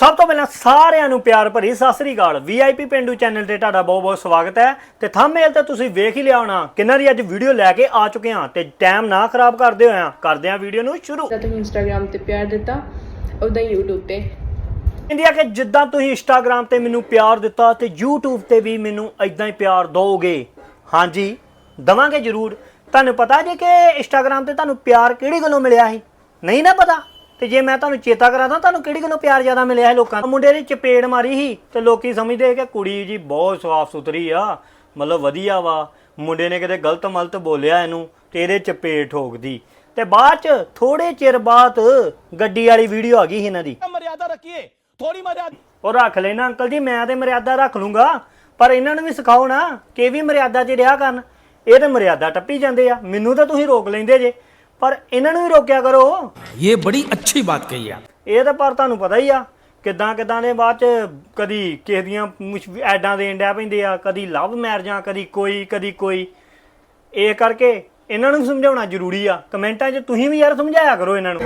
ਸਭ ਤੋਂ ਪਹਿਲਾਂ ਸਾਰਿਆਂ ਨੂੰ ਪਿਆਰ ਭਰੀ ਸਤਿ ਸ੍ਰੀ ਅਕਾਲ। ਵੀਆਈਪੀ ਪਿੰਡੂ ਚੈਨਲ ਤੇ ਤੁਹਾਡਾ ਬਹੁਤ ਬਹੁਤ ਸਵਾਗਤ ਹੈ ਤੇ ਥੰਬਨੇਲ ਤੇ ਤੁਸੀਂ ਵੇਖ ਹੀ ਲਿਆ ਹੋਣਾ ਕਿੰਨਾ ਦੀ ਅੱਜ ਵੀਡੀਓ ਲੈ ਕੇ ਆ ਚੁੱਕੇ ਹਾਂ ਤੇ ਟਾਈਮ ਨਾ ਖਰਾਬ ਕਰਦੇ ਹੋਇਆ ਕਰਦੇ ਹਾਂ ਵੀਡੀਓ ਨੂੰ ਸ਼ੁਰੂ। ਤਾਂ ਤੁਸੀਂ ਇੰਸਟਾਗ੍ਰam ਤੇ ਪਿਆਰ ਦਿੱਤਾ ਉਦਾਂ ਹੀ YouTube ਤੇ। ਇੰਡੀਆ ਕਿ ਜਿੱਦਾਂ ਤੁਸੀਂ ਇੰਸਟਾਗ੍ਰam ਤੇ ਮੈਨੂੰ ਪਿਆਰ ਦਿੱਤਾ ਤੇ YouTube ਤੇ ਵੀ ਮੈਨੂੰ ਇਦਾਂ ਹੀ ਪਿਆਰ ਦਿਓਗੇ ਹਾਂਜੀ ਦਵਾਂਗੇ ਜ਼ਰੂਰ। ਤੁਹਾਨੂੰ ਪਤਾ ਜੀ ਕਿ ਇੰਸਟਾਗ੍ਰam ਤੇ ਤੁਹਾਨੂੰ ਪਿਆਰ ਕਿਹੜੀ ਗੱਲੋਂ ਮਿਲਿਆ ਸੀ? ਨਹੀਂ ਨਾ ਪਤਾ। ਤੇ ਜੇ ਮੈਂ ਤੁਹਾਨੂੰ ਚੇਤਾ ਕਰਾਂ ਤਾਂ ਤੁਹਾਨੂੰ ਕਿਹੜੀ ਗੱਲੋਂ ਪਿਆਰ ਜ਼ਿਆਦਾ ਮਿਲਿਆ ਹੈ ਲੋਕਾਂ ਦਾ ਮੁੰਡੇ ਦੀ ਚਪੇੜ ਮਾਰੀ ਸੀ ਤੇ ਲੋਕੀ ਸਮਝਦੇ ਕਿ ਕੁੜੀ ਜੀ ਬਹੁਤ ਸਾਫ਼ ਸੁਥਰੀ ਆ ਮਤਲਬ ਵਧੀਆ ਵਾ। ਮੁੰਡੇ ਨੇ ਕਿਤੇ ਗਲਤ ਮਲਤ ਬੋਲਿਆ ਇਹਨੂੰ ਤੇ ਇਹਦੇ ਚਪੇੜ ਠੋਕਦੀ। ਤੇ ਬਾਅਦ ਚ ਥੋੜੇ ਚਿਰ ਬਾਅਦ ਗੱਡੀ ਵਾਲੀ ਵੀਡੀਓ ਆ ਗਈ ਸੀ ਇਹਨਾਂ ਦੀ। ਮਰਿਆਦਾ ਰੱਖੀਏ ਥੋੜੀ ਮਰਿਆਦਾ ਉਹ ਰੱਖ ਲੈਣਾ ਅੰਕਲ ਜੀ ਮੈਂ ਤੇ ਮਰਿਆਦਾ ਰੱਖ ਲੂੰਗਾ ਪਰ ਇਹਨਾਂ ਨੂੰ ਵੀ ਸਿਖਾਓ ਨਾ ਕਿ ਵੀ ਮਰਿਆਦਾ 'ਚ ਰਿਹਾ ਕਰਨ। ਇਹ ਤੇ ਮਰਿਆਦਾ ਟੱਪੀ ਜਾਂਦੇ ਆ। ਮੈਨੂੰ ਤਾਂ ਤੁਸੀਂ ਰੋਕ ਲੈਂਦੇ ਜੇ। ਪਰ ਇਹਨਾਂ ਨੂੰ ਵੀ ਰੋਕਿਆ ਕਰੋ ये बड़ी अच्छी बात कही आप ਇਹ ਤਾਂ ਪਰ ਤੁਹਾਨੂੰ ਪਤਾ ਹੀ ਆ ਕਿਦਾਂ ਕਿਦਾਂ ਦੇ ਬਾਅਦ ਚ ਕਦੀ ਕਿਸੇ ਦੀਆਂ ਮੁਸ਼- ਐਡਾਂ ਦੇਣ ਡਿਆ ਪੈਂਦੇ ਆ ਕਦੀ ਲਵ ਮੈਰਿਜਾਂ ਕਦੀ ਕੋਈ ਕਦੀ ਕੋਈ ਇਹ ਕਰਕੇ ਇਹਨਾਂ ਨੂੰ ਸਮਝਾਉਣਾ ਜ਼ਰੂਰੀ ਆ ਕਮੈਂਟਾਂ 'ਚ ਤੁਸੀਂ ਵੀ ਯਾਰ ਸਮਝਾਇਆ ਕਰੋ ਇਹਨਾਂ ਨੂੰ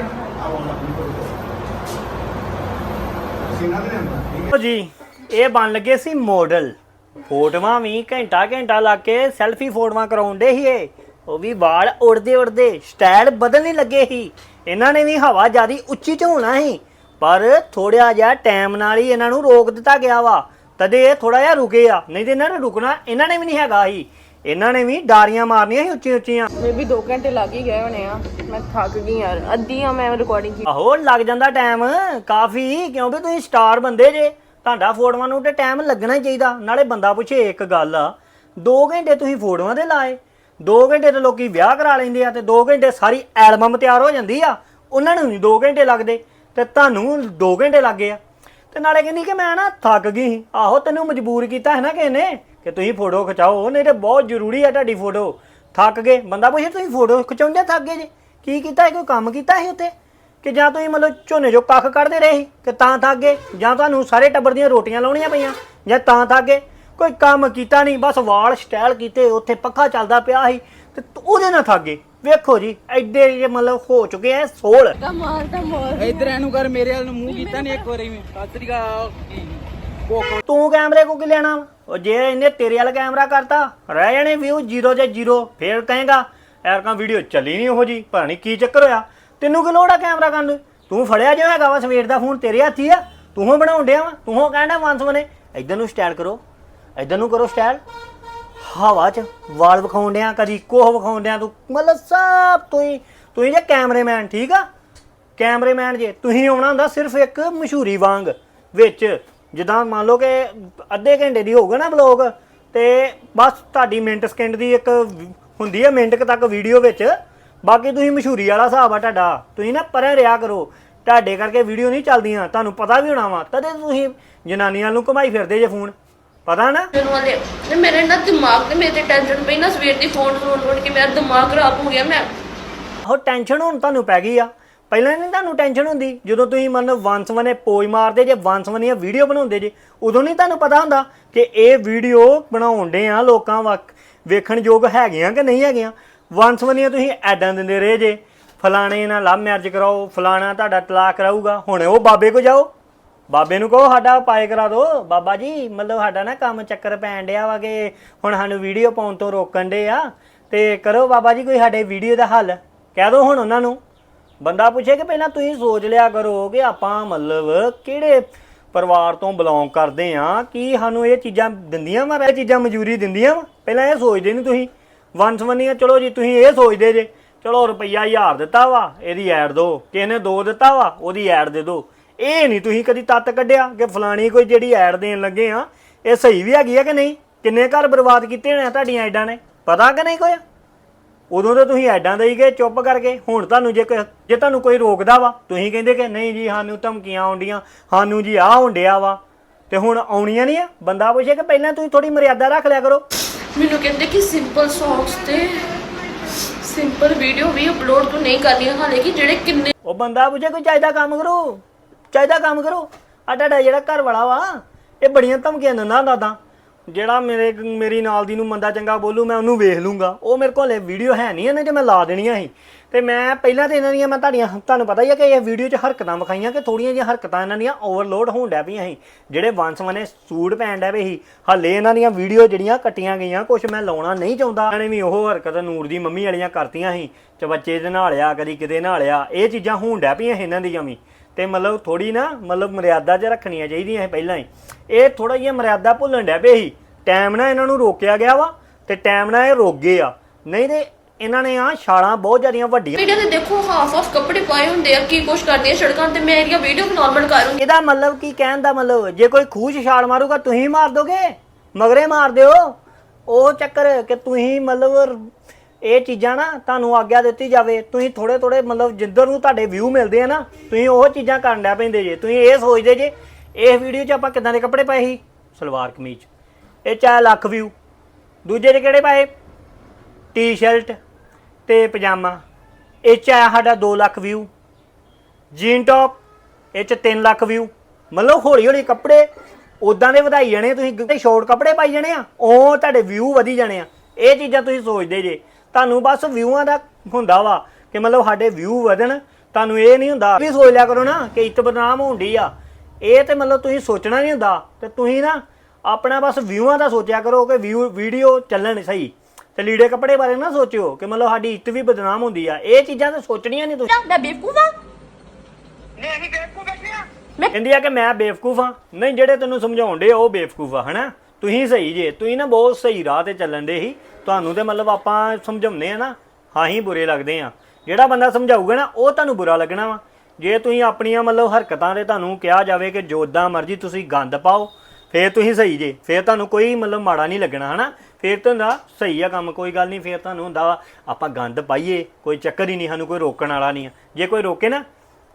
ਲਓ ਜੀ ਇਹ ਬਣ ਲੱਗੇ ਸੀ ਮਾਡਲ ਫੋਟੋਆਂ ਵੀ ਘੰਟਾ ਘੰਟਾ ਲਾ ਕੇ ਸੈਲਫੀ ਫੋਟੋਆਂ ਕਰਾਉਂਦੇ ਸੀ ਇਹ ਉਹ ਵੀ ਵਾਲ ਉੜਦੇ ਉੜਦੇ ਸਟਾਈਲ ਬਦਲਣੇ ਲੱਗੇ ਸੀ। ਇਹਨਾਂ ਨੇ ਵੀ ਹਵਾ ਜਿਆਦੀ ਉੱਚੀ ਹੋਣਾ ਸੀ ਪਰ ਥੋੜਿਆ ਜਿਹਾ ਟਾਈਮ ਨਾਲ ਹੀ ਇਹਨਾਂ ਨੂੰ ਰੋਕ ਦਿੱਤਾ ਗਿਆ ਵਾ। ਤਦੇ ਇਹ ਥੋੜਾ ਜਿਹਾ ਰੁਕੇ ਆ ਨਹੀਂ ਤੇ ਇਹਨਾਂ ਨੇ ਰੁਕਣਾ ਇਹਨਾਂ ਨੇ ਵੀ ਨਹੀਂ ਹੈਗਾ ਸੀ। ਇਹਨਾਂ ਨੇ ਵੀ ਡਾਰੀਆਂ ਮਾਰਨੀਆਂ ਸੀ ਉੱਚੀ ਉੱਚੀਆਂ। ਮੇ ਵੀ 2 ਘੰਟੇ ਲੱਗ ਹੀ ਗਏ ਹੋਣੇ ਆ ਮੈਂ ਥੱਕ ਗਈ ਯਾਰ ਅੱਧੀ ਆ ਮੈਂ ਰਿਕਾਰਡਿੰਗ ਕੀਤੀ। ਆਹੋ ਲੱਗ ਜਾਂਦਾ ਟਾਈਮ ਕਾਫੀ ਕਿਉਂਕਿ ਤੁਸੀਂ ਸਟਾਰ ਬੰਦੇ ਜੇ ਤੁਹਾਡਾ ਫੋਟੋਆਂ ਨੂੰ ਤੇ ਟਾਈਮ ਲੱਗਣਾ ਹੀ ਚਾਹੀਦਾ ਨਾਲੇ ਬੰਦਾ ਪੁੱਛੇ ਇੱਕ ਗੱਲ ਆ 2 ਘੰਟੇ ਤੁਸੀਂ ਫੋਟੋਆਂ ਦੇ ਲਾਏ 2 ਘੰਟੇ ਤੇ ਲੋਕੀ ਵਿਆਹ ਕਰਾ ਲੈਂਦੇ ਆ ਤੇ 2 ਘੰਟੇ ਸਾਰੀ ਐਲਬਮ ਤਿਆਰ ਹੋ ਜਾਂਦੀ ਆ, ਉਹਨਾਂ ਨੂੰ ਨਹੀਂ 2 ਘੰਟੇ ਲੱਗਦੇ ਤੇ ਤੁਹਾਨੂੰ 2 ਘੰਟੇ ਲੱਗੇ ਆ। ਤੇ ਨਾਲੇ ਕਹਿੰਦੀ ਕਿ ਮੈਂ ਨਾ ਥੱਕ ਗਈ ਸੀ। ਆਹੋ ਤੈਨੂੰ ਮਜਬੂਰ ਕੀਤਾ ਹੈ ਨਾ ਕਿਸੇ ਨੇ ਕਿ ਤੁਸੀਂ ਫੋਟੋ ਖਿਚਾਓ ਨਹੀਂ ਤੇ ਬਹੁਤ ਜ਼ਰੂਰੀ ਆ ਤੁਹਾਡੀ ਫੋਟੋ। ਥੱਕ ਗਏ। ਬੰਦਾ ਪੁੱਛੇ, ਤੁਸੀਂ ਫੋਟੋ ਖਿਚਾਉਂਦੇ ਥੱਕ ਗਏ ਜੇ? ਕੀ ਕੀਤਾ ਹੈ ਕੋਈ ਕੰਮ ਕੀਤਾ ਸੀ ਉੱਤੇ ਕਿ ਜਾਂ ਤੁਸੀਂ ਮਤਲਬ ਝੋਨੇ ਚੋਂ ਕੱਖ ਕੱਢਦੇ ਰਹੇ ਸੀ ਕਿ ਤਾਂ ਥੱਕ ਗਏ? ਜਾਂ ਤੁਹਾਨੂੰ ਸਾਰੇ ਟੱਬਰ ਦੀਆਂ ਰੋਟੀਆਂ ਲਾਉਣੀਆਂ ਪਈਆਂ? ਜਾਂ ਤਾਂ ਥੱਕ ਗਏ? ਕੋਈ ਕੰਮ ਕੀਤਾ ਨਹੀਂ ਬਸ ਵਾਲ ਸਟਾਈਲ ਕੀਤੇ ਉੱਥੇ ਪੱਖਾ ਚੱਲਦਾ ਪਿਆ ਸੀ ਤੇ ਉਹਦੇ ਨਾਲ ਥੱਕ ਗਏ ਵੇਖੋ ਜੀ ਐਡੇ ਜੇ ਮਤਲਬ ਹੋ ਚੁੱਕੇ ਐ ਸੋਲ। ਮਾਰ ਤਾਂ ਮਾਰ। ਇਧਰ ਇਹਨੂੰ ਕਰ ਮੇਰੇ ਵੱਲ ਨੂੰ ਮੂੰਹ ਕੀਤਾ ਨਹੀਂ ਇੱਕ ਵਾਰੀ ਵੀ। ਸਤਿ ਸ੍ਰੀ ਤੂੰ ਕੈਮਰੇ ਕੋ ਕੀ ਲੈਣਾ ਵਾ? ਉਹ ਜੇ ਇਹਨੇ ਤੇਰੇ ਵਾਲਾ ਕੈਮਰਾ ਕਰਤਾ ਰਹਿ ਜਾਣੇ ਵਿਊ 0 ਜੇ 0 ਫੇਰ ਕਹੇਗਾ ਐਰਕਾਂ ਵੀਡੀਓ ਚੱਲੀ ਨਹੀਂ ਉਹੋ ਜੀ ਪਤਾ ਨਹੀਂ ਕੀ ਚੱਕਰ ਹੋਇਆ। ਤੈਨੂੰ ਕੀ ਲੋੜ ਆ ਕੈਮਰਾ ਕਰਨ ਦੀ ਤੂੰ ਫੜਿਆ ਜਿਹਾ ਹੈਗਾ ਵਾ ਸਵੇਰ ਦਾ ਫੋਨ ਤੇਰੇ ਹੱਥੀ ਆ। ਤੂੰ ਹੋ ਬਣਾਉਣ ਡਿਆ ਵਾ ਤੂੰ ਹੋ ਕਹਿੰਦਾ ਵੰਸ ਮਨੇ ਇਧਰ ਨੂੰ ਸਟਾਈਲ ਕਰੋ। ਇਧਰ ਨੂੰ ਕਰੋ ਸਟਾਈਲ ਹਵਾ 'ਚ ਵਾਲ ਵਿਖਾਉਣ ਡਿਆ, ਕਦੀ ਕੋਹ ਵਿਖਾਉਣ ਡਿਆ, ਤੂੰ ਮਤਲਬ ਸਭ ਤੁਸੀਂ ਤੁਸੀਂ ਜੇ ਕੈਮਰੇਮੈਨ ਠੀਕ ਆ? ਕੈਮਰੇਮੈਨ ਜੇ ਤੁਸੀਂ ਆਉਣਾ ਹੁੰਦਾ ਸਿਰਫ ਇੱਕ ਮਸ਼ਹੂਰੀ ਵਾਂਗ, ਵਿੱਚ। ਜਿੱਦਾਂ ਮੰਨ ਲਓ ਕਿ ਅੱਧੇ ਘੰਟੇ ਦੀ ਹੋਊਗਾ ਨਾ ਵਲੌਗ ਤੇ ਬਸ ਤੁਹਾਡੀ ਮਿੰਟ ਸਕਿੰਟ ਦੀ ਇੱਕ ਹੁੰਦੀ ਹੈ ਮਿੰਟ ਕੁ ਤੱਕ ਵੀਡੀਓ ਵਿੱਚ। ਬਾਕੀ ਤੁਸੀਂ ਮਸ਼ਹੂਰੀ ਵਾਲਾ ਹਿਸਾਬ ਆ ਤੁਹਾਡਾ। ਤੁਸੀਂ ਨਾ ਪਰੇ ਰਿਆ ਕਰੋ। ਤੁਹਾਡੇ ਕਰਕੇ ਵੀਡੀਓ ਨਹੀਂ ਚੱਲਦੀਆਂ। ਤੁਹਾਨੂੰ ਪਤਾ ਵੀ ਹੋਣਾ ਵਾ। ਤਦੇ ਤੁਸੀਂ ਜਨਾਨੀਆਂ ਨੂੰ ਘੁਮਾਈ ਫਿਰਦੇ ਜੇ ਫੋਨ। ਪਤਾ ਨਾ? ਮੈਨੂੰ ਵਾਲੇ ਤੇ ਮੇਰੇ ਨਾ ਦਿਮਾਗ ਤੇ ਮੇਰੇ ਤੇ ਟੈਨਸ਼ਨ ਪਈ ਨਾ ਸਵੇਰ ਦੀ ਫੋਨ ਫੋਨ ਫੋਨ ਕੇ ਮੇਰਾ ਦਿਮਾਗ ਖਰਾਬ ਹੋ ਗਿਆ ਮੈਂ। ਉਹ ਟੈਨਸ਼ਨ ਹੁਣ ਤੁਹਾਨੂੰ ਪੈ ਗਈ ਆ। ਪਹਿਲਾਂ ਨਹੀਂ ਤੁਹਾਨੂੰ ਟੈਨਸ਼ਨ ਹੁੰਦੀ ਜਦੋਂ ਤੁਸੀਂ ਮੰਨ ਵੰਸ ਵਨੇ ਪੋਜ ਮਾਰਦੇ ਜੇ ਵੰਸ ਵਨੀਆਂ ਵੀਡੀਓ ਬਣਾਉਂਦੇ ਜੇ ਉਦੋਂ ਨਹੀਂ ਤੁਹਾਨੂੰ ਪਤਾ ਹੁੰਦਾ ਕਿ ਇਹ ਵੀਡੀਓ ਬਣਾਉਂਦੇ ਆ ਲੋਕਾਂ ਵਕ ਵੇਖਣ ਯੋਗ ਹੈਗੀਆਂ ਕਿ ਨਹੀਂ ਹੈਗੀਆਂ? ਵੰਸ ਵਨੀਆਂ ਤੁਸੀਂ ਐਡਾਂ ਦਿੰਦੇ ਰਹੇ ਜੇ ਫਲਾਣੇ ਨਾਲ ਲਵ ਮੈਰਿਜ ਕਰਾਓ ਫਲਾਣਾ ਤੁਹਾਡਾ ਤਲਾਕ ਕਰਾਊਗਾ ਹੁਣ ਉਹ ਬਾਬੇ ਕੋ ਜਾਓ। ਬਾਬੇ ਨੂੰ ਕਹੋ ਸਾਡਾ ਪਾਏ ਕਰਾ ਦਿਓ। ਬਾਬਾ ਜੀ, ਮਤਲਬ ਸਾਡਾ ਨਾ ਕੰਮ ਚੱਕਰ ਪੈਣ ਡਿਆ ਵਾ ਕਿ ਹੁਣ ਸਾਨੂੰ ਵੀਡੀਓ ਪਾਉਣ ਤੋਂ ਰੋਕਣ ਡੇ ਆ। ਤੇ ਕਰੋ ਬਾਬਾ ਜੀ, ਕੋਈ ਸਾਡੇ ਵੀਡੀਓ ਦਾ ਹੱਲ। ਕਹਿ ਦਿਓ ਹੁਣ ਉਹਨਾਂ ਨੂੰ। ਬੰਦਾ ਪੁੱਛੇ ਕਿ ਪਹਿਲਾਂ ਤੁਸੀਂ ਸੋਚ ਲਿਆ ਕਰੋ ਕਿ ਆਪਾਂ ਮਤਲਬ ਕਿਹੜੇ ਪਰਿਵਾਰ ਤੋਂ ਬਿਲੋਂਗ ਕਰਦੇ ਆ, ਕੀ ਸਾਨੂੰ ਇਹ ਚੀਜ਼ਾਂ ਦਿੰਦੀਆਂ ਵਾ, ਇਹ ਚੀਜ਼ਾਂ ਮਨਜ਼ੂਰੀ ਦਿੰਦੀਆਂ ਵਾ? ਪਹਿਲਾਂ ਇਹ ਸੋਚਦੇ ਨਹੀਂ ਤੁਸੀਂ। ਵੰਸਵੰਨੀਆਂ ਚਲੋ ਜੀ, ਤੁਸੀਂ ਇਹ ਸੋਚਦੇ ਜੇ। ਚਲੋ ਰੁਪਈਆ 1000 ਦਿੱਤਾ ਵਾ, ਇਹਦੀ ਐਡ ਦੋ। ਕਿਸੇ ਨੇ 2 ਦਿੱਤਾ ਵਾ, ਉਹਦੀ ਐਡ ਦੇ ਦੋ। ਇਹ ਨਹੀਂ ਤੁਸੀਂ ਕਦੀ ਤੱਤ ਕੱਢਿਆ ਕਿ ਫਲਾਣੀ ਕੋਈ ਜਿਹੜੀ ਐਡ ਦੇਣ ਲੱਗੇ ਆ ਇਹ ਸਹੀ ਵੀ ਹੈਗੀ ਆ ਕਿ ਨਹੀਂ? ਕਿੰਨੇ ਘਰ ਬਰਬਾਦ ਕੀਤੇ ਹੋਣੇ ਆ ਤੁਹਾਡੀਆਂ ਐਡਾਂ ਨੇ? ਪਤਾ ਕਿ ਨਹੀਂ ਕੋਈ? ਉਦੋਂ ਤਾਂ ਤੁਸੀਂ ਐਡਾਂ ਦੇਈ ਗਏ ਚੁੱਪ ਕਰਕੇ ਹੁਣ ਤੁਹਾਨੂੰ ਜੇ ਜੇ ਤੁਹਾਨੂੰ ਕੋਈ ਰੋਕਦਾ ਵਾ ਤੁਸੀਂ ਕਹਿੰਦੇ ਕਿ ਨਹੀਂ ਜੀ ਸਾਨੂੰ ਧਮਕੀਆਂ ਆਉਂਦੀਆਂ ਸਾਨੂੰ ਜੀ ਆਹ ਹੁੰਦਿਆ ਵਾ। ਤੇ ਹੁਣ ਆਉਣੀਆਂ ਨਹੀਂ ਆ? ਬੰਦਾ ਪੁੱਛੇ ਕਿ ਪਹਿਲਾਂ ਤੁਸੀਂ ਥੋੜੀ ਮਰਿਆਦਾ ਰੱਖ ਲਿਆ ਕਰੋ। ਮੈਨੂੰ ਕਹਿੰਦੇ ਕਿ ਸਿੰਪਲ ਸੌਂਗਸ ਤੇ ਸਿੰਪਲ ਵੀਡੀਓ ਵੀ ਅਪਲੋਡ ਤੂੰ ਨਹੀਂ ਕਰਨੀਆਂ ਹਾਲੇ ਕਿ ਜਿਹੜੇ ਕਿੰਨੇ ਉਹ ਬੰਦਾ ਪੁੱਛੇ ਕੋਈ ਚਾਹੀਦਾ ਕੰਮ ਕਰੋ? ਚਾਹੀਦਾ ਕੰਮ ਕਰੋ। ਆ ਤੁਹਾਡਾ ਜਿਹੜਾ ਘਰ ਵਾਲਾ ਵਾ, ਇਹ ਬੜੀਆਂ ਧਮਕੀਆਂ ਦਿੰਦਾ ਦਾਦਾ ਜਿਹੜਾ ਮੇਰੇ ਮੇਰੀ ਨਾਲ ਦੀ ਨੂੰ ਮੰਦਾ ਚੰਗਾ ਬੋਲੂ, ਮੈਂ ਉਹਨੂੰ ਵੇਖ ਲੂੰਗਾ। ਉਹ ਮੇਰੇ ਕੋਲੇ ਵੀਡੀਓ ਹੈ ਨਹੀਂ, ਇਹਨਾਂ 'ਚ ਮੈਂ ਲਾ ਦੇਣੀਆਂ ਸੀ। ਤੇ ਮੈਂ ਪਹਿਲਾਂ ਤੇ ਇਹਨਾਂ ਦੀਆਂ, ਮੈਂ ਤੁਹਾਡੀਆਂ, ਤੁਹਾਨੂੰ ਪਤਾ ਹੀ ਹੈ ਕਿ ਇਹ ਵੀਡੀਓ 'ਚ ਹਰਕਤਾਂ ਵਿਖਾਈਆਂ ਕਿ ਥੋੜੀਆਂ ਜਿਹੀਆਂ ਹਰਕਤਾਂ ਇਹਨਾਂ ਦੀਆਂ ਓਵਰਲੋਡ ਹੋਣ ਡੈ ਪਈਆਂ ਸੀ। ਜਿਹੜੇ ਵੰਸਵਨੇ ਸੂਟ ਪੈਣ ਡੈ ਪਏ ਸੀ, ਹੱਲੇ ਇਹਨਾਂ ਦੀਆਂ ਵੀਡੀਓ ਜਿਹੜੀਆਂ ਕੱਟੀਆਂ ਗਈਆਂ ਕੁਝ ਮੈਂ ਲਾਉਣਾ ਨਹੀਂ ਚਾਹੁੰਦਾ। ਇਹਨਾਂ ਨੇ ਵੀ ਉਹ ਹਰਕਤ ਨੂਰ ਦੀ ਮੰਮੀ ਵਾਲੀਆਂ ਕਰਤੀਆਂ ਸੀ ਚਵੱਚੇ ਦੇ ਨਾਲਿਆ ਕਦੀ ਕਿਤੇ ਨਾਲ ਨਾਲਿਆ ਇਹ ਚੀਜ਼ਾਂ ਹੋਣ ਡੈ ਪਈਆਂ ਸੀ ਇਹਨਾਂ ਦੀਆਂ ਵੀ। ਤੇ ਮਤਲਬ ਥੋੜੀ ਨਾ ਮਤਲਬ ਮਰਿਆਦਾ 'ਚ ਰੱਖਣੀਆਂ ਚਾਹੀਦੀਆਂ ਸੀ ਪਹਿਲਾਂ ਹੀ। ਇਹ ਥੋੜਾ ਜਿਹਾ ਮਰਿਆਦਾ ਭੁੱਲਣ ਡੈ ਪਏ ਸੀ ਟਾਈਮ ਨਾਲ ਇਹਨਾਂ ਨੂੰ ਰੋਕਿਆ ਗਿਆ ਵਾ ਤੇ ਟਾਈਮ ਨਾਲ ਇਹ ਰੁਕ ਗਏ ਆ। ਨਹੀਂ ਤੇ ਇਹਨਾਂ ਨੇ ਆ ਛਾਲਾਂ ਬਹੁਤ ਜ਼ਿਆਦੀਆਂ ਵੱਡੀਆਂ ਵੀਡੀਓ ਤੇ ਦੇਖੋ ਹਾਫ ਆਫ ਕੱਪੜੇ ਪਾਏ ਹੁੰਦੇ ਆ ਕੀ ਕੁਛ ਕਰਦੀ ਆ ਸੜਕਾਂ ਤੇ ਮੈਂ ਇਹਦੀਆਂ ਵੀਡੀਓ ਨਾਰਮਲ ਕਰੂੰਗੀ। ਇਹਦਾ ਮਤਲਬ ਕੀ ਕਹਿਣ ਦਾ ਮਤਲਬ ਜੇ ਕੋਈ 'ਚ ਛਾਲ ਮਾਰੂਗਾ ਤੁਸੀਂ ਮਾਰ ਦੋਗੇ? ਮਗਰੇ ਮਾਰ ਦਿਓ। ਉਹ ਚੱਕਰ ਕਿ ਤੁਸੀਂ ਮਤਲਬ ਇਹ ਚੀਜ਼ਾਂ ਨਾ ਤੁਹਾਨੂੰ ਆਗਿਆ ਦਿੱਤੀ ਜਾਵੇ। ਤੁਸੀਂ ਥੋੜੇ ਥੋੜੇ ਮਤਲਬ ਜਿੱਧਰ ਨੂੰ ਤੁਹਾਡੇ ਵਿਊ ਮਿਲਦੇ ਆ ਨਾ, ਤੁਸੀਂ ਉਹ ਚੀਜ਼ਾਂ ਕਰਨ ਡੈ ਪੈਂਦੇ ਜੇ। ਤੁਸੀਂ ਇਹ ਸੋਚਦੇ ਜੇ, ਇਸ ਵੀਡੀਓ 'ਚ ਆਪਾਂ ਕਿਦਾਂ ਦੇ ਕੱਪੜੇ ਪਾਏ ਸੀ? ਸਲਵਾਰ ਕਮੀਜ਼। ਇਹ ਚਾਹੇ ਲੱਖ ਵਿਊ ਦੂਜੇ 'ਚ ਕਿਹੜੇ ਪਾਏ? ਟੀ-ਸ਼ਰਟ ਤੇ ਪਜਾਮਾ। ਇਹ 'ਚ ਆਇਆ ਸਾਡਾ 2 ਲੱਖ ਵਿਊ ਜੀਨ ਟੌਪ ਇਹ ਚ 3 ਲੱਖ ਵਿਊ ਮਤਲਬ ਹੌਲੀ ਹੌਲੀ ਕੱਪੜੇ ਉਦਾਂ ਦੇ ਵਧਾਈ ਜਾਣੇ ਤੁਸੀਂ ਤੇ ਸ਼ਾਰਟ ਕੱਪੜੇ ਪਾਈ ਜਾਣੇ ਆ ਉਹ ਤੁਹਾਡੇ ਵਿਊ ਵਧੀ ਜਾਣੇ ਆ। ਇਹ ਚੀਜ਼ਾਂ ਤੁਸੀਂ ਸੋਚਦੇ ਜੇ। ਤੁਹਾਨੂੰ ਬਸ ਵਿਊਆਂ ਦਾ ਹੁੰਦਾ ਵਾ ਕਿ ਮਤਲਬ ਸਾਡੇ ਵਿਊ ਵਧਣ ਤੁਹਾਨੂੰ ਇਹ ਨਹੀਂ ਹੁੰਦਾ। ਵੀ ਸੋਚ ਲਿਆ ਕਰੋ ਨਾ ਕਿ ਇੱਤ ਬਦਨਾਮ ਹੁੰਦੀ ਆ। ਇਹ ਤੇ ਮਤਲਬ ਤੁਸੀਂ ਸੋਚਣਾ ਨਹੀਂ ਹੁੰਦਾ। ਤੇ ਤੁਸੀਂ ਨਾ ਆਪਣਾ ਬਸ ਵਿਊਆਂ ਦਾ ਸੋਚਿਆ ਕਰੋ ਕਿ ਵਿਊ ਵੀਡੀਓ ਚੱਲਣ ਸਹੀ। ਤੇ ਲੀੜੇ ਕੱਪੜੇ ਬਾਰੇ ਨਾ ਸੋਚਿਓ ਕਿ ਮਤਲਬ ਸਾਡੀ ਇੱਤ ਵੀ ਬਦਨਾਮ ਹੁੰਦੀ ਆ। ਇਹ ਚੀਜ਼ਾਂ ਤਾਂ ਸੋਚਣੀਆਂ ਨਹੀਂ ਤੁਸੀਂ। ਮੈਂ ਬੇਵਕੂਫ ਆ। ਕਹਿੰਦੀ ਆ ਕਿ ਮੈਂ ਬੇਵਕੂਫ ਹਾਂ ਨਹੀਂ ਜਿਹੜੇ ਤੈਨੂੰ ਸਮਝਾਉਣ ਦੇ ਉਹ ਬੇਵਕੂਫ ਆ ਹਨਾ? ਤੁਸੀਂ ਸਹੀ ਜੇ। ਤੁਸੀਂ ਨਾ ਬਹੁਤ ਸਹੀ ਰਾਹ ਤੇ ਚੱਲਣ ਦੇ ਸੀ। ਤੁਹਾਨੂੰ ਤੇ ਮਤਲਬ ਆਪਾਂ ਸਮਝਾਉਂਦੇ ਆ ਨਾ, ਹਾਂ ਹੀ ਬੁਰੇ ਲੱਗਦੇ ਆ। ਜਿਹੜਾ ਬੰਦਾ ਸਮਝਾਊਗਾ ਨਾ, ਉਹ ਤੁਹਾਨੂੰ ਬੁਰਾ ਲੱਗਣਾ ਵਾ। ਜੇ ਤੁਸੀਂ ਆਪਣੀਆਂ ਮਤਲਬ ਹਰਕਤਾਂ ਦੇ ਤੁਹਾਨੂੰ ਕਿਹਾ ਜਾਵੇ ਕਿ ਜੋਦਾਂ ਮਰਜ਼ੀ ਤੁਸੀਂ ਗੰਦ ਪਾਓ, ਫੇਰ ਤੁਸੀਂ ਸਹੀ ਜੇ। ਫੇਰ ਤੁਹਾਨੂੰ ਕੋਈ ਮਤਲਬ ਮਾੜਾ ਨਹੀਂ ਲੱਗਣਾ, ਹਨਾ? ਫੇਰ ਤਾਂ ਹੁੰਦਾ, ਸਹੀ ਆ ਕੰਮ, ਕੋਈ ਗੱਲ ਨਹੀਂ, ਫੇਰ ਤੁਹਾਨੂੰ ਹੁੰਦਾ ਵਾ, ਆਪਾਂ ਗੰਦ ਪਾਈਏ, ਕੋਈ ਚੱਕਰ ਹੀ ਨਹੀਂ, ਸਾਨੂੰ ਕੋਈ ਰੋਕਣ ਵਾਲਾ ਨਹੀਂ ਆ। ਜੇ ਕੋਈ ਰੋਕੇ ਨਾ,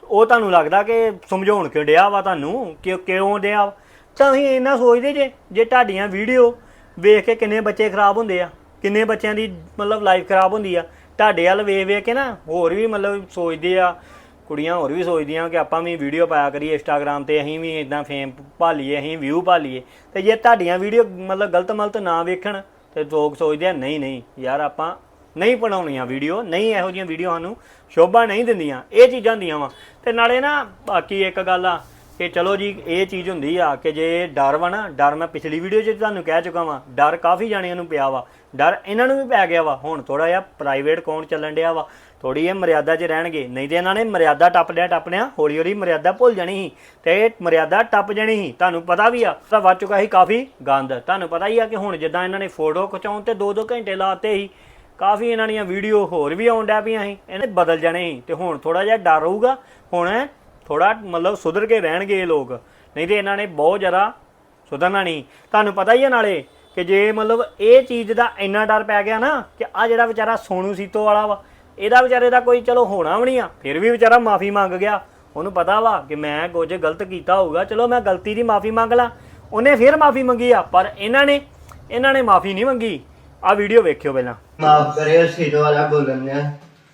ਉਹ ਤੁਹਾਨੂੰ ਲੱਗਦਾ ਕਿ ਸਮਝਾਉਣ ਕਿਉਂ ਡਿਆ ਵਾ ਤੁਹਾਨੂੰ, ਕਿ ਕਿਉਂ ਡਿਆ ਵਾ? ਤਾਂ ਤੁਸੀਂ ਇੰਨਾ ਸੋਚਦੇ ਜੇ ਜੇ ਤੁਹਾਡੀਆਂ ਵੀਡੀਓ ਵੇਖ ਕੇ ਕਿੰਨੇ ਬੱਚੇ ਖਰਾਬ ਹੁੰਦੇ ਆ। ਕਿੰਨੇ ਬੱਚਿਆਂ ਦੀ ਮਤਲਬ ਲਾਈਫ ਖਰਾਬ ਹੁੰਦੀ ਆ। ਤੁਹਾਡੇ ਵੱਲ ਵੇਖ ਵੇਖ ਕੇ ਨਾ ਹੋਰ ਵੀ ਮਤਲਬ ਸੋਚਦੇ ਆ। ਕੁੜੀਆਂ ਹੋਰ ਵੀ ਸੋਚਦੀਆਂ ਕਿ ਆਪਾਂ ਵੀ ਵੀਡੀਓ ਪਾਇਆ ਕਰੀਏ ਇੰਸਟਾਗ੍ਰam ਤੇ, ਅਸੀਂ ਵੀ ਇਦਾਂ ਫੇਮ ਭਾਲੀਏ, ਅਸੀਂ ਵਿਊ ਭਾਲੀਏ। ਤੇ ਜੇ ਤੁਹਾਡੀਆਂ ਵੀਡੀਓ ਮਤਲਬ ਗਲਤ ਮਲਤ ਨਾ ਵੇਖਣ, ਤੇ ਲੋਕ ਸੋਚਦੇ ਆ, ਨਹੀਂ ਨਹੀਂ, ਯਾਰ ਆਪਾਂ ਨਹੀਂ ਬਣਾਉਣੀਆਂ ਵੀਡੀਓ ਨਹੀਂ ਇਹੋ ਜਿਹੀਆਂ ਵੀਡੀਓ ਸਾਨੂੰ ਸ਼ੋਭਾ ਨਹੀਂ ਦਿੰਦੀਆਂ। ਇਹ ਚੀਜ਼ਾਂ ਹੁੰਦੀਆਂ ਵਾ। ਤੇ ਨਾਲੇ ਨਾ ਬਾਕੀ ਇੱਕ ਗੱਲ ਆ ਕਿ ਚਲੋ ਜੀ, ਇਹ ਚੀਜ਼ ਹੁੰਦੀ ਆ ਕਿ ਜੇ ਡਰ ਵਾ ਨਾ, ਡਰ ਮੈਂ ਪਿਛਲੀ ਵੀਡੀਓ 'ਚ ਤੁਹਾਨੂੰ ਕਹਿ ਚੁੱਕਾ ਵਾਂ। ਡਰ ਕਾਫੀ ਜਾਣਿਆਂ ਨੂੰ ਪਿਆ ਵਾ। ਡਰ ਇਹਨਾਂ ਨੂੰ ਵੀ ਪੈ ਗਿਆ ਵਾ। ਹੁਣ ਥੋੜਾ ਜਿਹਾ ਪ੍ਰਾਈਵੇਟ ਕੌਣ ਚੱਲਣ ਡਿਆ ਵਾ। ਥੋੜੀ ਇਹ ਮਰਿਆਦਾ 'ਚ ਰਹਿਣਗੇ। ਨਹੀਂ ਤੇ ਇਹਨਾਂ ਨੇ ਮਰਿਆਦਾ ਟੱਪ ਲਿਆ ਟੱਪ ਲਿਆ ਹੌਲੀ ਹੌਲੀ ਮਰਿਆਦਾ ਭੁੱਲ ਜਾਣੀ ਸੀ। ਤੇ ਇਹ ਮਰਿਆਦਾ ਟੱਪ ਜਾਣੀ ਸੀ। ਤੁਹਾਨੂੰ ਪਤਾ ਵੀ ਆ ਤਾਂ ਵੱਜ ਚੁੱਕਾ ਸੀ ਕਾਫੀ ਗੰਦ। ਤੁਹਾਨੂੰ ਪਤਾ ਹੀ ਆ ਕਿ ਹੁਣ ਜਿੱਦਾਂ ਇਹਨਾਂ ਨੇ ਫੋਟੋ ਖਿਚਾਉਣ ਤੇ 2-2 ਘੰਟੇ ਲਾਤੇ ਸੀ। ਕਾਫੀ ਇਹਨਾਂ ਦੀਆਂ ਵੀਡੀਓ ਹੋਰ ਵੀ ਆਉਣ ਡੈ ਪਈਆਂ ਸੀ। ਇਹਨੇ ਬਦਲ ਜਾਣੇ ਸੀ। ਤੇ ਹੁਣ ਥੋੜਾ ਜਿਹਾ ਡਰ ਰਹੂਗਾ। ਹੁਣ ਥੋੜਾ ਮਤਲਬ ਸੁਧਰ ਕੇ ਰਹਿਣਗੇ ਇਹ ਲੋਕ। ਨਹੀਂ ਤੇ ਇਹਨਾਂ ਨੇ ਬਹੁਤ ਜ਼ਿਆਦਾ ਸੁਧਰਨਾ ਨਹੀਂ। ਤੁਹਾਨੂੰ ਪਤਾ ਹੀ ਆ ਨਾਲੇ ਕਿ ਜੇ ਮਤਲਬ ਇਹ ਚੀਜ਼ ਦਾ ਇੰਨਾ ਡਰ ਪੈ ਗਿਆ ਨਾ ਕਿ ਆ ਜਿਹੜਾ ਵਿਚਾਰਾ ਸੋਨੂ ਸੀਤੋ ਵਾਲਾ ਵਾ ਇਹਦਾ ਵਿਚਾਰੇ ਦਾ ਕੋਈ ਚਲੋ ਹੋਣਾ ਵੀ ਨਹੀਂ ਆ ਫਿਰ ਵੀ ਵਿਚਾਰਾ ਮਾਫੀ ਮੰਗ ਗਿਆ। ਉਹਨੂੰ ਪਤਾ ਵਾ ਕਿ ਮੈਂ ਕੁਝ ਗਲਤ ਕੀਤਾ ਹੋਊਗਾ ਚਲੋ ਮੈਂ ਗਲਤੀ ਦੀ ਮਾਫੀ ਮੰਗ ਲਾਂ। ਉਹਨੇ ਫਿਰ ਮਾਫੀ ਮੰਗੀ ਆ ਪਰ ਇਹਨਾਂ ਨੇ ਇਹਨਾਂ ਨੇ ਮਾਫੀ ਨਹੀਂ ਮੰਗੀ। ਆ ਵੀਡੀਓ ਵੇਖਿਓ ਪਹਿਲਾਂ। ਮਾਫ ਕਰਿਓ ਸੀਟੋ ਵਾਲਾ ਬੋਲਣ ਨੇ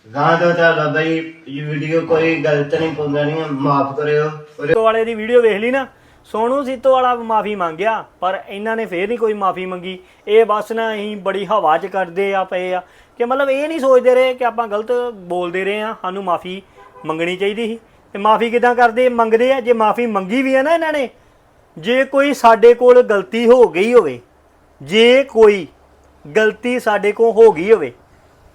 ਗਾਂ ਤੋਂ ਤੁਹਾਡਾ ਬਈ ਇਹ ਵੀਡੀਓ ਕੋਈ ਗਲਤ ਨਹੀਂ ਪਾਉਂਦਾ ਨਹੀਂ ਮਾਫ ਕਰਿਓ। ਸੀਤੋ ਵਾਲੇ ਦੀ ਵੀਡੀਓ ਵੇਖ ਲਈ ਨਾ ਸੋਨੂ ਸੀਤੋ ਵਾਲਾ ਮਾਫੀ ਮੰਗਿਆ, ਪਰ ਇਹਨਾਂ ਨੇ ਫੇਰ ਨਹੀਂ ਕੋਈ ਮਾਫੀ ਮੰਗੀ। ਇਹ ਬਸ ਨਾ ਅਸੀਂ ਬੜੀ ਹਵਾ 'ਚ ਕਰਦੇ ਆ, ਪਏ ਆ। ਕਿ ਮਤਲਬ ਇਹ ਨਹੀਂ ਸੋਚਦੇ ਰਹੇ ਕਿ ਆਪਾਂ ਗਲਤ ਬੋਲਦੇ ਰਹੇ ਆ, ਸਾਨੂੰ ਮਾਫੀ ਮੰਗਣੀ ਚਾਹੀਦੀ ਸੀ। ਤੇ ਮਾਫੀ ਕਿਦਾਂ ਕਰਦੇ? ਮੰਗਦੇ ਆ। ਜੇ ਮਾਫੀ ਮੰਗੀ ਵੀ ਆ ਨਾ ਇਹਨਾਂ ਨੇ, ਜੇ ਕੋਈ ਸਾਡੇ ਕੋਲ ਗਲਤੀ ਹੋ ਗਈ ਹੋਵੇ, ਜੇ ਕੋਈ ਗਲਤੀ ਸਾਡੇ ਕੋਲ ਹੋ ਗਈ ਹੋਵੇ,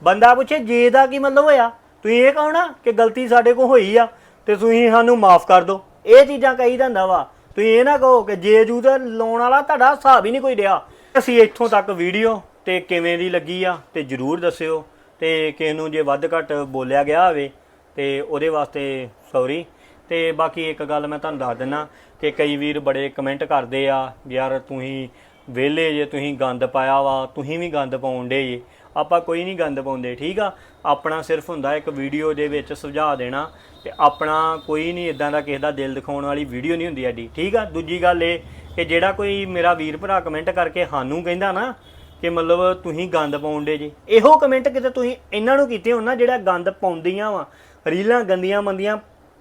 ਬੰਦਾ ਪੁੱਛੇ, ਜੇ ਦਾ ਕੀ ਮਤਲਬ ਹੋਇਆ? ਤੁਸੀਂ ਇਹ ਕਹੋ ਨਾ ਕਿ ਗਲਤੀ ਸਾਡੇ ਕੋਲ ਹੋਈ ਆ, ਤੇ ਤੁਸੀਂ ਸਾਨੂੰ ਮਾਫ ਕਰ ਦਿਓ। ਇਹ ਚੀਜ਼ਾਂ ਕਹੀ ਜਾਂਦਾ ਵਾ। ਤੁਸੀਂ ਇਹ ਨਾ ਕਹੋ ਕਿ ਜੇ ਜੂ ਦਾ ਲਾਉਣ ਵਾਲਾ ਤੁਹਾਡਾ ਹਿਸਾਬ ਹੀ ਨਹੀਂ ਕੋਈ ਰਿਹਾ। ਅਸੀਂ ਇੱਥੋਂ ਤੱਕ ਵੀਡੀਓ ਤੇ ਕਿਵੇਂ ਦੀ ਲੱਗੀ ਆ ਤੇ ਜਰੂਰ ਦੱਸਿਓ ਤੇ ਕਿਸੇ ਨੂੰ ਜੇ ਵੱਧ ਘੱਟ ਬੋਲਿਆ ਗਿਆ ਹੋਵੇ ਤੇ ਉਹਦੇ ਵਾਸਤੇ ਸੌਰੀ ਤੇ ਬਾਕੀ ਇੱਕ ਗੱਲ ਮੈਂ ਤੁਹਾਨੂੰ ਦੱਸ ਦਿੰਨਾ ਕਿ ਕਈ ਵੀਰ ਬੜੇ ਕਮੈਂਟ ਕਰਦੇ ਆ ਯਾਰ ਤੁਸੀਂ ਵਿਹਲੇ ਜੇ, ਤੁਸੀਂ ਗੰਦ ਪਾਇਆ ਵਾ, ਤੁਸੀਂ ਵੀ ਗੰਦ ਪਾਉਣ ਡੇ ਜੇ। ਆਪਾਂ ਕੋਈ ਨਹੀਂ ਗੰਦ ਪਾਉਂਦੇ, ਠੀਕ ਆ? ਆਪਣਾ ਸਿਰਫ ਹੁੰਦਾ ਇੱਕ ਵੀਡੀਓ ਦੇ ਵਿੱਚ ਸੁਝਾਅ ਦੇਣਾ ਤੇ ਆਪਣਾ ਕੋਈ ਨਹੀਂ ਇਦਾਂ ਦਾ ਕਿਸੇ ਦਾ ਦਿਲ ਦਿਖਾਉਣ ਵਾਲੀ ਵੀਡੀਓ ਨਹੀਂ ਹੁੰਦੀ ਐਡੀ ਠੀਕ ਆ? ਦੂਜੀ ਗੱਲ ਇਹ, ਕਿ ਜਿਹੜਾ ਕੋਈ ਮੇਰਾ ਵੀਰ ਭਰਾ ਕਮੈਂਟ ਕਰਕੇ ਸਾਨੂੰ ਕਹਿੰਦਾ ਨਾ ਕਿ ਮਤਲਬ ਤੁਸੀਂ ਗੰਦ ਪਾਉਂਦੇ ਜੀ, ਇਹੋ ਕਮੈਂਟ ਕਿਤੇ ਤੁਸੀਂ ਇਹਨਾਂ ਨੂੰ ਕੀਤੇ ਹੋ ਨਾ ਜਿਹੜਾ ਗੰਦ ਪਾਉਂਦੀਆਂ ਵਾ, ਰੀਲਾਂ ਗੰਦੀਆਂ ਮੰਦੀਆਂ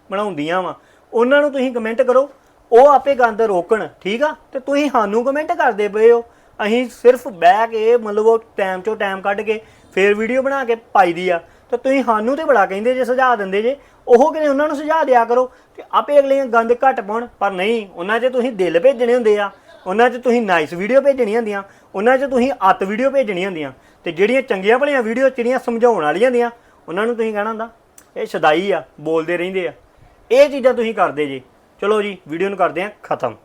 ਬਣਾਉਂਦੀਆਂ ਵਾ, ਉਹਨਾਂ ਨੂੰ ਤੁਸੀਂ ਕਮੈਂਟ ਕਰੋ, ਉਹ ਆਪੇ ਗੰਦ ਰੋਕਣ, ਠੀਕ ਆ? ਤੇ ਤੁਸੀਂ ਸਾਨੂੰ ਕਮੈਂਟ ਕਰਦੇ ਪਏ ਹੋ ਅਸੀਂ ਸਿਰਫ ਬਹਿ ਕੇ ਮਤਲਬ ਉਹ ਟਾਈਮ ਚੋਂ ਟਾਈਮ ਕੱਢ ਕੇ ਫੇਰ ਵੀਡੀਓ ਬਣਾ ਕੇ ਪਾਈ ਦੀ ਆ। ਤਾਂ ਤੁਸੀਂ ਸਾਨੂੰ ਤੇ ਬੜਾ ਕਹਿੰਦੇ ਜੇ, ਸੁਝਾਅ ਦਿੰਦੇ ਜੇ। ਉਹ ਕਿਤੇ ਉਹਨਾਂ ਨੂੰ ਸੁਝਾਅ ਦਿਆ ਕਰੋ ਤੇ ਆਪੇ ਅਗਲੇ ਗੰਦ ਘੱਟ ਪਾਉਣ। ਪਰ ਨਹੀਂ, ਉਹਨਾਂ 'ਚ ਤੁਸੀਂ ਦਿਲ ਭੇਜਣੇ ਹੁੰਦੇ ਆ। ਉਹਨਾਂ 'ਚ ਤੁਸੀਂ ਨਾਈਸ ਵੀਡੀਓ ਭੇਜਣੀਆਂ ਹੁੰਦੀਆਂ। ਉਹਨਾਂ 'ਚ ਤੁਸੀਂ ਅੱਤ ਵੀਡੀਓ ਭੇਜਣੀਆਂ ਹੁੰਦੀਆਂ। ਤੇ ਜਿਹੜੀਆਂ ਚੰਗੀਆਂ ਭਲੀਆਂ ਵੀਡੀਓ ਜਿਹੜੀਆਂ ਸਮਝਾਉਣ ਵਾਲੀਆਂ ਹੁੰਦੀਆਂ, ਉਹਨਾਂ ਨੂੰ ਤੁਸੀਂ ਕਹਿਣਾ ਹੁੰਦਾ, ਇਹ ਸਦਾਈ ਆ, ਬੋਲਦੇ ਰਹਿੰਦੇ ਆ। ਇਹ ਚੀਜ਼ਾਂ ਤੁਸੀਂ ਕਰਦੇ ਜੇ। ਚਲੋ ਜੀ ਵੀਡੀਓ ਨੂੰ ਕਰਦੇ ਆ, ਖਤਮ।